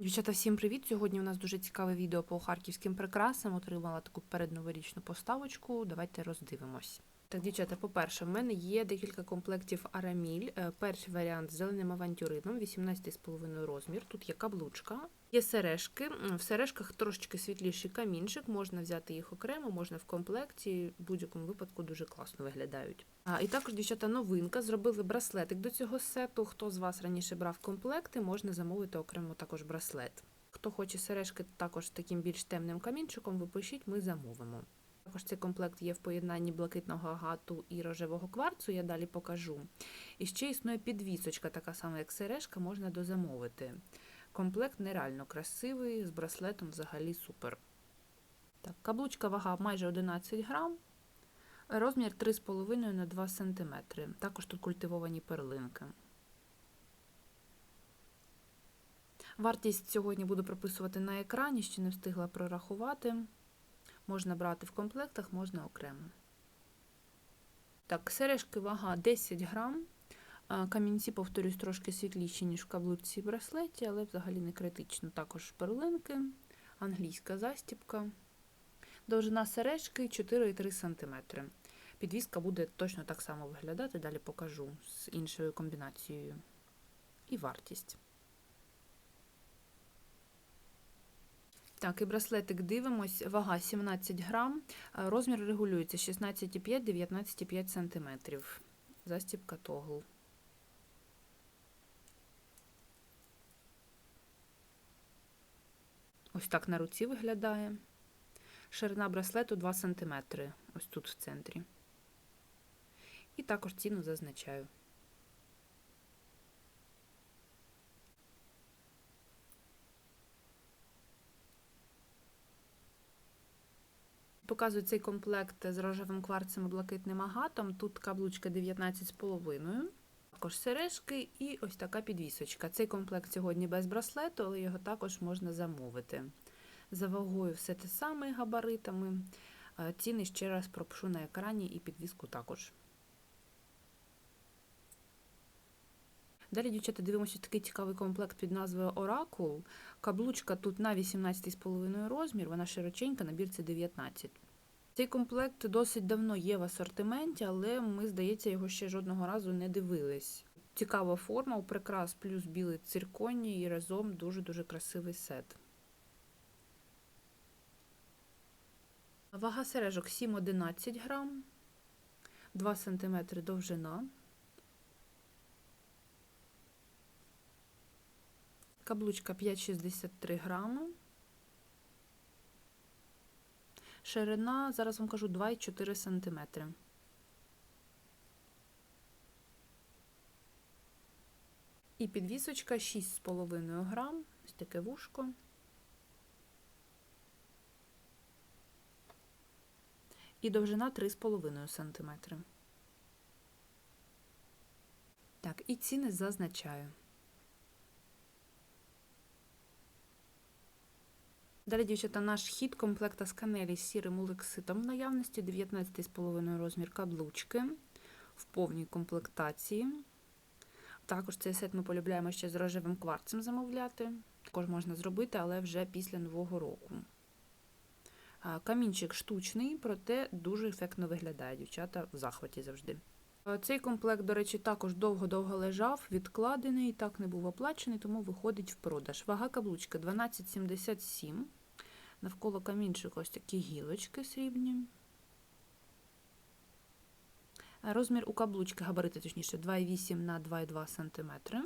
Дівчата, всім привіт! Сьогодні у нас дуже цікаве відео по харківським прикрасам. Отримала таку передноворічну поставочку. Давайте роздивимось. Так, дівчата, по-перше, в мене є декілька комплектів Араміль. Е, Перший варіант з зеленим авантюрином, 18,5 розмір. Тут є каблучка, є сережки. В сережках трошечки світліший камінчик, можна взяти їх окремо, можна в комплекті. В будь-якому випадку дуже класно виглядають. А, і також, дівчата, новинка. Зробили браслетик до цього сету. Хто з вас раніше брав комплекти, можна замовити окремо також браслет. Хто хоче сережки також таким більш темним камінчиком, ви пишіть, ми замовимо. Також цей комплект є в поєднанні блакитного агату і рожевого кварцу, я далі покажу. І ще існує підвісочка, така сама, як сережка, можна дозамовити. Комплект нереально красивий, з браслетом взагалі супер. Так, каблучка вага майже 11 грам, розмір 3,5 на 2 см. Також тут культивовані перлинки. Вартість сьогодні буду прописувати на екрані, ще не встигла прорахувати. Можна брати в комплектах, можна окремо. Так, сережки вага 10 грам. Камінці, повторюсь, трошки світліші, ніж в каблучці і браслеті, але взагалі не критично. Також перлинки, англійська застіпка. Довжина сережки 4,3 см. Підвіска буде точно так само виглядати, далі покажу з іншою комбінацією. І вартість. Так, і браслетик дивимось, вага 17 грам, розмір регулюється 16,5-19,5 см. Застібка тогл. Ось так на руці виглядає. Ширина браслету 2 см, ось тут в центрі. І також ціну зазначаю. Показую цей комплект з рожевим кварцем і блакитним агатом. Тут каблучка 19,5. Також сережки і ось така підвісочка. Цей комплект сьогодні без браслету, але його також можна замовити. За вагою все те саме габаритами. Е, Ціни ще раз пропишу на екрані і підвіску також. Далі, дівчата, дивимося такий цікавий комплект під назвою Оракул. Каблучка тут на 18,5 розмір, вона широченька, набірці 19. Цей комплект досить давно є в асортименті, але ми, здається, його ще жодного разу не дивились. Цікава форма, у прикрас плюс білий цирконій і разом дуже-дуже красивий сет. Вага сережок 7-11 грам, 2 см довжина. Каблучка 5,63 грами. Ширина, зараз вам кажу, 2,4 см. І підвісочка 6,5 грам. Ось таке вушко. І довжина 3,5 см. Так, і ціни зазначаю. Далі, дівчата, наш хід комплекта з канелі з сірим улекситом в наявності 19,5 розмір каблучки в повній комплектації. Також цей сет ми полюбляємо ще з рожевим кварцем замовляти. Також можна зробити, але вже після Нового року. Камінчик штучний, проте дуже ефектно виглядає, дівчата в захваті завжди. Цей комплект, до речі, також довго-довго лежав, відкладений, так не був оплачений, тому виходить в продаж. Вага каблучки 12,77. Навколо камінчика ось такі гілочки срібні. Розмір у каблучки, габарити, точніше, 2,8 на 2,2 см.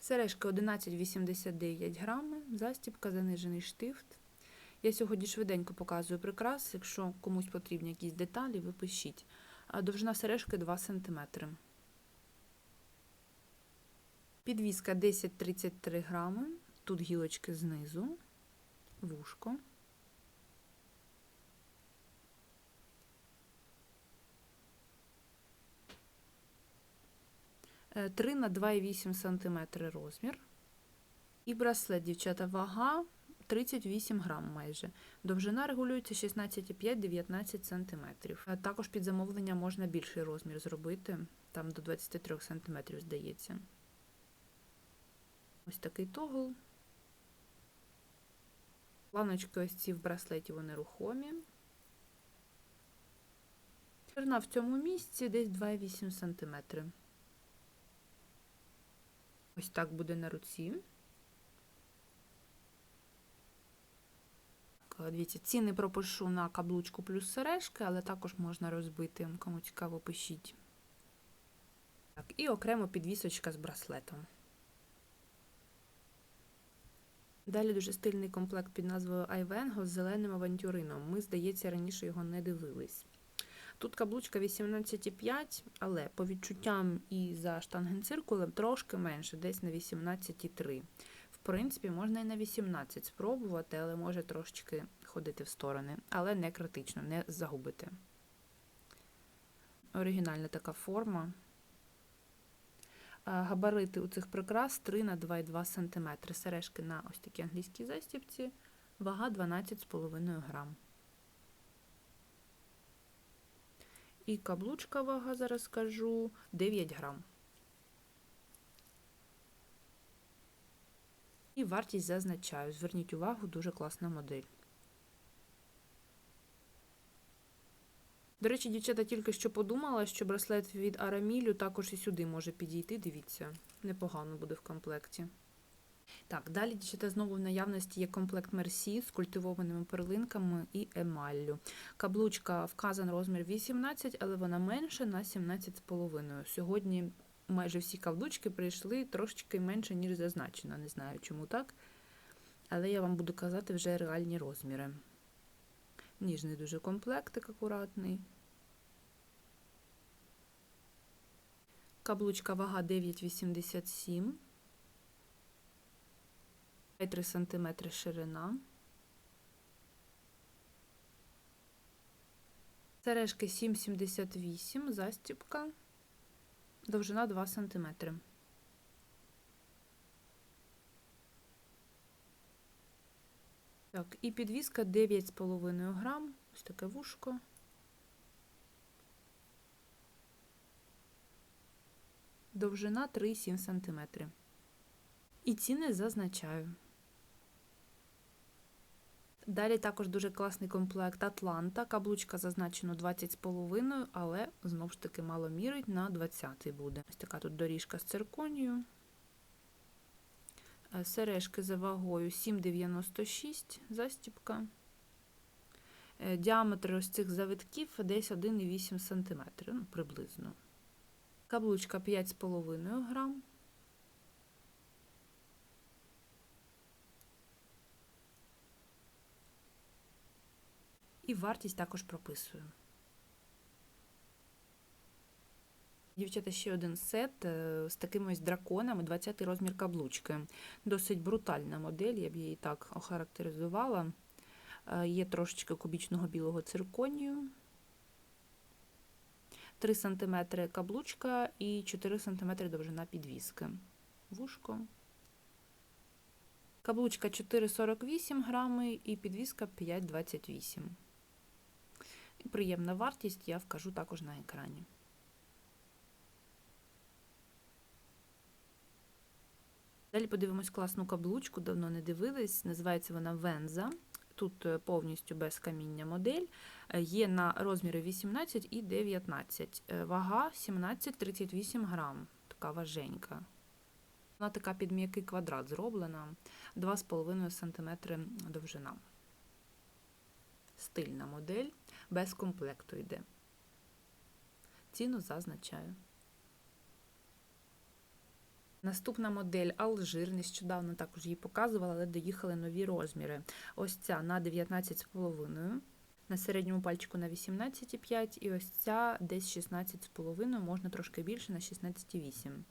Сережки 11,89 грами, застібка, занижений штифт. Я сьогодні швиденько показую прикрас. Якщо комусь потрібні якісь деталі, ви пишіть. Довжина сережки 2 см. Підвіска 10,33 грами. Тут гілочки знизу, вушко. Е, 3 на 2,8 см розмір. І браслет, дівчата, вага 38 грам майже. Довжина регулюється 16,5-19 см. Е, Також під замовлення можна більший розмір зробити, там до 23 см, здається. Ось такий тогл. Планочки ось ці в браслеті вони рухомі. Ширина в цьому місці десь 2,8 см. Ось так буде на руці. Дивіться, ціни пропишу на каблучку плюс сережки, але також можна розбити. Кому цікаво, пишіть. Так, і окремо підвісочка з браслетом. Далі дуже стильний комплект під назвою Айвенго з зеленим авантюрином. Ми, здається, раніше його не дивились. Тут каблучка 18,5, але по відчуттям і за штангенциркулем трошки менше, десь на 18,3. В принципі, можна і на 18 спробувати, але може трошечки ходити в сторони, але не критично, не загубити. Оригінальна така форма. Габарити у цих прикрас 3 на 2,2 см. Сережки на ось такі англійські застібці, вага 12,5 грам. І каблучка вага, зараз скажу, 9 грам. І вартість зазначаю. Зверніть увагу, дуже класна модель. До речі, дівчата тільки що подумала, що браслет від Арамілю також і сюди може підійти. Дивіться, непогано буде в комплекті. Так, далі, дівчата, знову в наявності є комплект Мерсі з культивованими перлинками і емаллю. Каблучка вказан розмір 18, але вона менша на 17,5. Сьогодні майже всі каблучки прийшли трошечки менше, ніж зазначено. Не знаю, чому так. Але я вам буду казати вже реальні розміри. Ніжний дуже комплектик акуратний. Каблучка вага 9,87. 3 см ширина. Сережки 7,78, застібка, довжина 2 см. Так, і підвіска 9,5 грам, ось таке вушко. Довжина 3,7 см. І ціни зазначаю. Далі також дуже класний комплект Атланта. Каблучка зазначено 20,5, але знову ж таки мало мірить на 20 буде. Ось така тут доріжка з цирконію. Сережки за вагою 7,96 застіпка. Діаметр ось цих завитків десь 1,8 см, ну, приблизно. Каблучка 5,5 грам. І вартість також прописую. Дівчата, ще один сет е, з такими ось драконами, 20 розмір каблучки. Досить брутальна модель, я б її так охарактеризувала. Е, є трошечки кубічного білого цирконію. 3 см каблучка і 4 см довжина підвіски. Вушко. Каблучка 4,48 грами і підвіска 5,28. І приємна вартість я вкажу також на екрані. Далі подивимось класну каблучку, давно не дивились. Називається вона Венза. Тут е, повністю без каміння модель. Е, є на розміри 18 і 19. Е, вага 17-38 грам. Така важенька. Вона така під м'який квадрат зроблена, 2,5 см довжина. Стильна модель, без комплекту йде. Ціну зазначаю. Наступна модель Алжир. Нещодавно також її показувала, але доїхали нові розміри. Ось ця на 19,5, на середньому пальчику на 18,5 і ось ця десь 16,5, можна трошки більше на 16,8.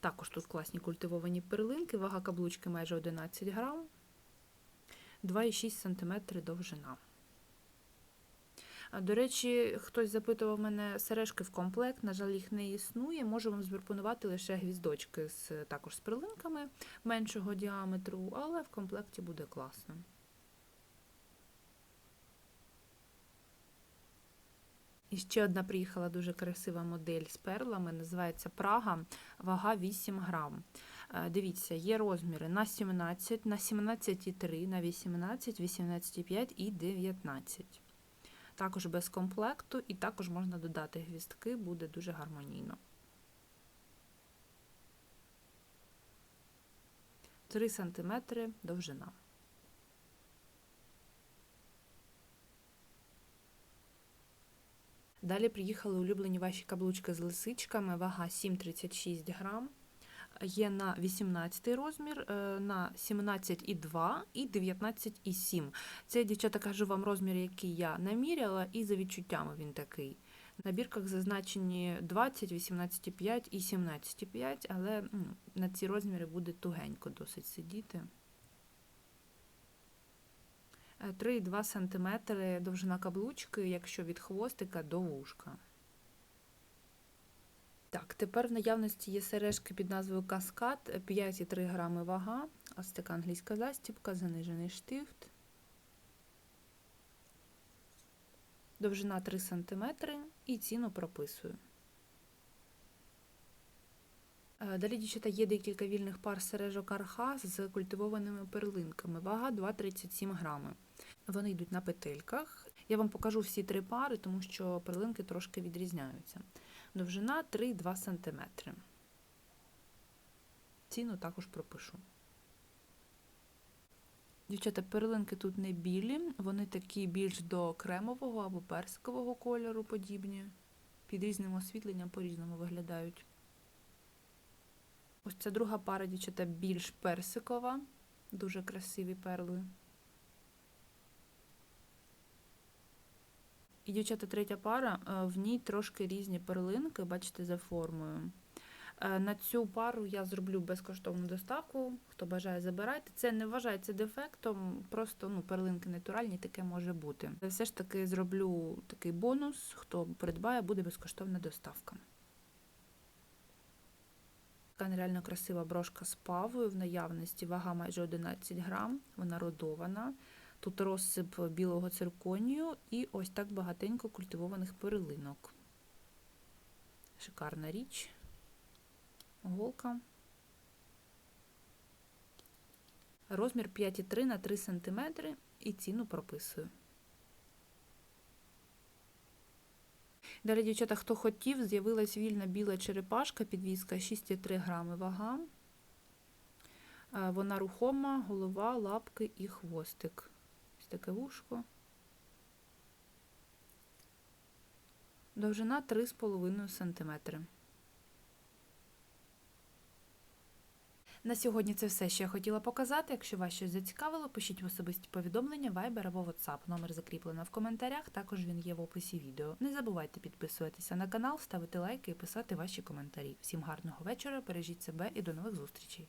Також тут класні культивовані перлинки, вага каблучки майже 11 грам, 2,6 см довжина. До речі, хтось запитував мене сережки в комплект, на жаль, їх не існує. Можу вам запропонувати лише гвіздочки з, також з перлинками меншого діаметру, але в комплекті буде класно. І ще одна приїхала дуже красива модель з перлами, називається Прага, вага 8 грам. Е, Дивіться, є розміри на 17, на 17,3, на 18, 18,5 і 19. Також без комплекту, і також можна додати гвістки, буде дуже гармонійно. 3 см довжина. Далі приїхали улюблені ваші каблучки з лисичками, вага 7,36 грам. Є на 18 розмір, е, на 17,2 і 19,7. Це, дівчата, кажу вам розмір, який я наміряла, і за відчуттями він такий. На бірках зазначені 20, 18,5 і 17,5, але на ці розміри буде тугенько досить сидіти. Е, 3,2 см довжина каблучки, якщо від хвостика до вушка. Так, тепер в наявності є сережки під назвою Каскад, 5,3 грами вага, ось така англійська застібка, занижений штифт. Довжина 3 см і ціну прописую. Е, Далі, дівчата, є декілька вільних пар сережок арха з культивованими перлинками. Вага 2,37 грами. Вони йдуть на петельках. Я вам покажу всі три пари, тому що перлинки трошки відрізняються. Довжина 3,2 см. Ціну також пропишу. Дівчата, перлинки тут не білі, вони такі більш до кремового або персикового кольору подібні. Під різним освітленням по-різному виглядають. Ось ця друга пара, дівчата, більш персикова, дуже красиві перли. І, дівчата, третя пара, е, в ній трошки різні перлинки, бачите, за формою. Е, На цю пару я зроблю безкоштовну доставку. Хто бажає забирайте. Це не вважається дефектом, просто ну, перлинки натуральні, таке може бути. Все ж таки зроблю такий бонус. Хто придбає, буде безкоштовна доставка. Така нереально красива брошка з павою в наявності, вага майже 11 грам, вона родована. Тут розсип білого цирконію і ось так багатенько культивованих перлинок. Шикарна річ. Голка. Розмір 5,3 на 3 см і ціну прописую. Далі, дівчата, хто хотів, з'явилась вільна біла черепашка, підвіска 6,3 грами вага. Е, Вона рухома, голова, лапки і хвостик. Таке вушко. Довжина 3,5 см. На сьогодні це все, що я хотіла показати. Якщо вас щось зацікавило, пишіть в особисті повідомлення, Viber або WhatsApp. Номер закріплено в коментарях, також він є в описі відео. Не забувайте підписуватися на канал, ставити лайки і писати ваші коментарі. Всім гарного вечора, бережіть себе і до нових зустрічей!